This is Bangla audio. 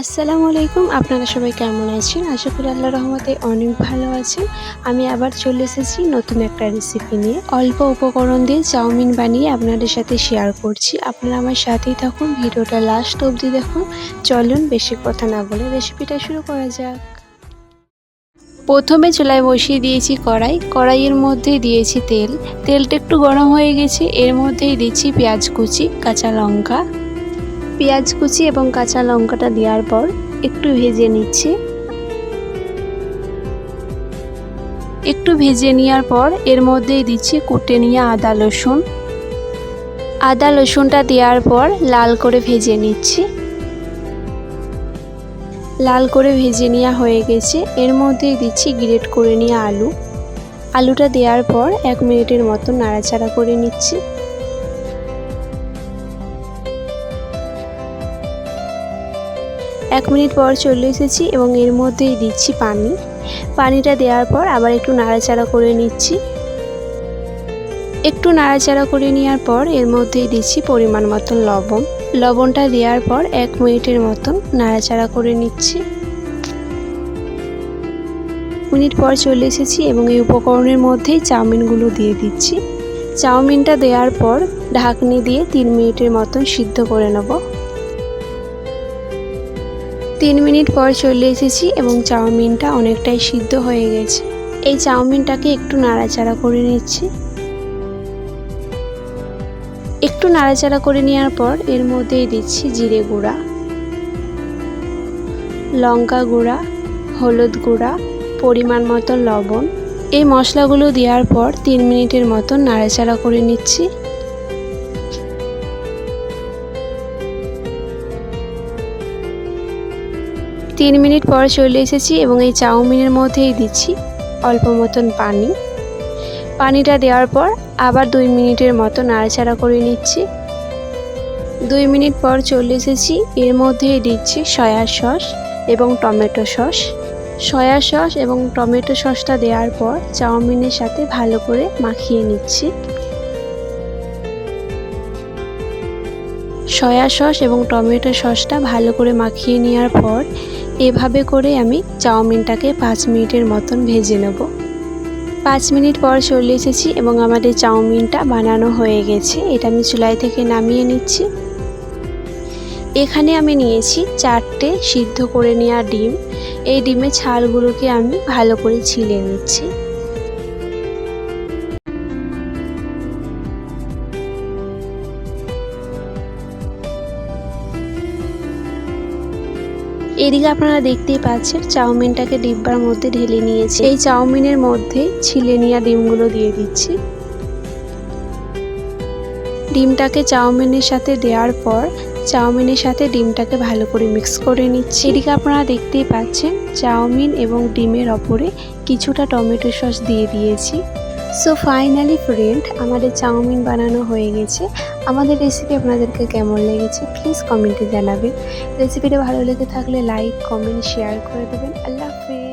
আসসালামু আলাইকুম, আপনারা সবাই কেমন আছেন? আশা করি আল্লাহ রহমতে অনেক ভালো আছেন। আমি আবার চলে এসেছি নতুন একটা রেসিপি নিয়ে। অল্প উপকরণ দিয়ে চাউমিন বানিয়ে আপনাদের সাথে শেয়ার করছি। আপনারা আমার সাথেই থাকুন, ভিডিওটা লাস্ট অবধি দেখুন। চলুন, বেশি কথা না বলে রেসিপিটা শুরু করা যাক। প্রথমে চুলায় বসিয়ে দিয়েছি কড়াই। কড়াইয়ের মধ্যে দিয়েছি তেল। তেলটা একটু গরম হয়ে গেছে। এর মধ্যেই দিচ্ছি পেঁয়াজ কুচি, কাঁচা লঙ্কা। পেঁয়াজ কুচি এবং কাঁচা লঙ্কাটা দেওয়ার পর একটু ভেজে নিচ্ছি। একটু ভেজে নেওয়ার পর এর মধ্যেই দিচ্ছি কুটে নিয়ে আদা, রসুন। আদা, রসুনটা দেওয়ার পর লাল করে ভেজে নিচ্ছি। লাল করে ভেজে নেওয়া হয়ে গেছে। এর মধ্যেই দিচ্ছি গ্রেট করে নিয়ে আলু। আলুটা দেওয়ার পর এক মিনিটের মতো নাড়াচাড়া করে নিচ্ছি। এক মিনিট পর চলে এসেছি এবং এর মধ্যেই দিচ্ছি পানি। পানিটা দেওয়ার পর আবার একটু নাড়াচাড়া করে নিচ্ছি। একটু নাড়াচাড়া করে নেওয়ার পর এর মধ্যেই দিচ্ছি পরিমাণ মতন লবণ। লবণটা দেওয়ার পর এক মিনিটের মতন নাড়াচাড়া করে নিচ্ছি। মিনিট পর চলে এসেছি এবং এই উপকরণের মধ্যেই চাউমিনগুলো দিয়ে দিচ্ছি। চাউমিনটা দেওয়ার পর ঢাকনি দিয়ে তিন মিনিটের মতন সিদ্ধ করে নেব। তিন মিনিট পর চলে এসেছি এবং চাউমিনটা অনেকটাই সিদ্ধ হয়ে গেছে। এই চাউমিনটাকে একটু নাড়াচাড়া করে নিচ্ছি। একটু নাড়াচাড়া করে নেওয়ার পর এর মধ্যেই দিচ্ছি জিরে গুঁড়া, লঙ্কা গুঁড়া, হলুদ গুঁড়া, পরিমাণ মতো লবণ। এই মশলাগুলো দেওয়ার পর তিন মিনিটের মতন নাড়াচাড়া করে নিচ্ছি। তিন মিনিট পর চলে এসেছি এবং এই চাউমিনের মধ্যেই দিচ্ছি অল্প মতন পানি। পানিটা দেওয়ার পর আবার দুই মিনিটের মতো নাড়াচাড়া করে নিচ্ছি। দুই মিনিট পর চলে এসেছি, এর মধ্যেই দিচ্ছি সয়া সস এবং টমেটো সস। সয়া সস এবং টমেটো সসটা দেওয়ার পর চাউমিনের সাথে ভালো করে মাখিয়ে নিচ্ছি। সয়া সস এবং টমেটো সসটা ভালো করে মাখিয়ে নেওয়ার পর এভাবে করে আমি চাউমিনটাকে পাঁচ মিনিটের মতন ভেজে নেব। পাঁচ মিনিট পর চলে এসেছি এবং আমাদের চাউমিনটা বানানো হয়ে গেছে। এটা আমি চুলাই থেকে নামিয়ে নিচ্ছি। এখানে আমি নিয়েছি চারটে সিদ্ধ করে নেওয়া ডিম। এই ডিমের ছালগুলোকে আমি ভালো করে ছিলে নিচ্ছি। এদিকে আপনারা দেখতেই পাচ্ছেন চাউমিনটাকে ডিব্বার মধ্যে ঢেলে নিয়েছি। এই চাউমিনের মধ্যে ছিলে নিয়ে ডিমগুলো দিয়ে দিচ্ছি। ডিমটাকে চাউমিনের সাথে দেওয়ার পর চাউমিনের সাথে ডিমটাকে ভালো করে মিক্স করে নিচ্ছি। এদিকে আপনারা দেখতেই পাচ্ছেন চাউমিন এবং ডিমের ওপরে কিছুটা টমেটো সস দিয়ে দিয়েছি। সো ফাইনালি ফ্রেন্ড আমাদের চাউমিন বানানো হয়ে গেছে। আমাদের রেসিপি আপনাদেরকে কেমন লেগেছে প্লিজ কমেন্টে জানাবেন। রেসিপিটা ভালো লেগে থাকলে লাইক কমেন্ট শেয়ার করে দেবেন। আল্লাহ হাফিজ।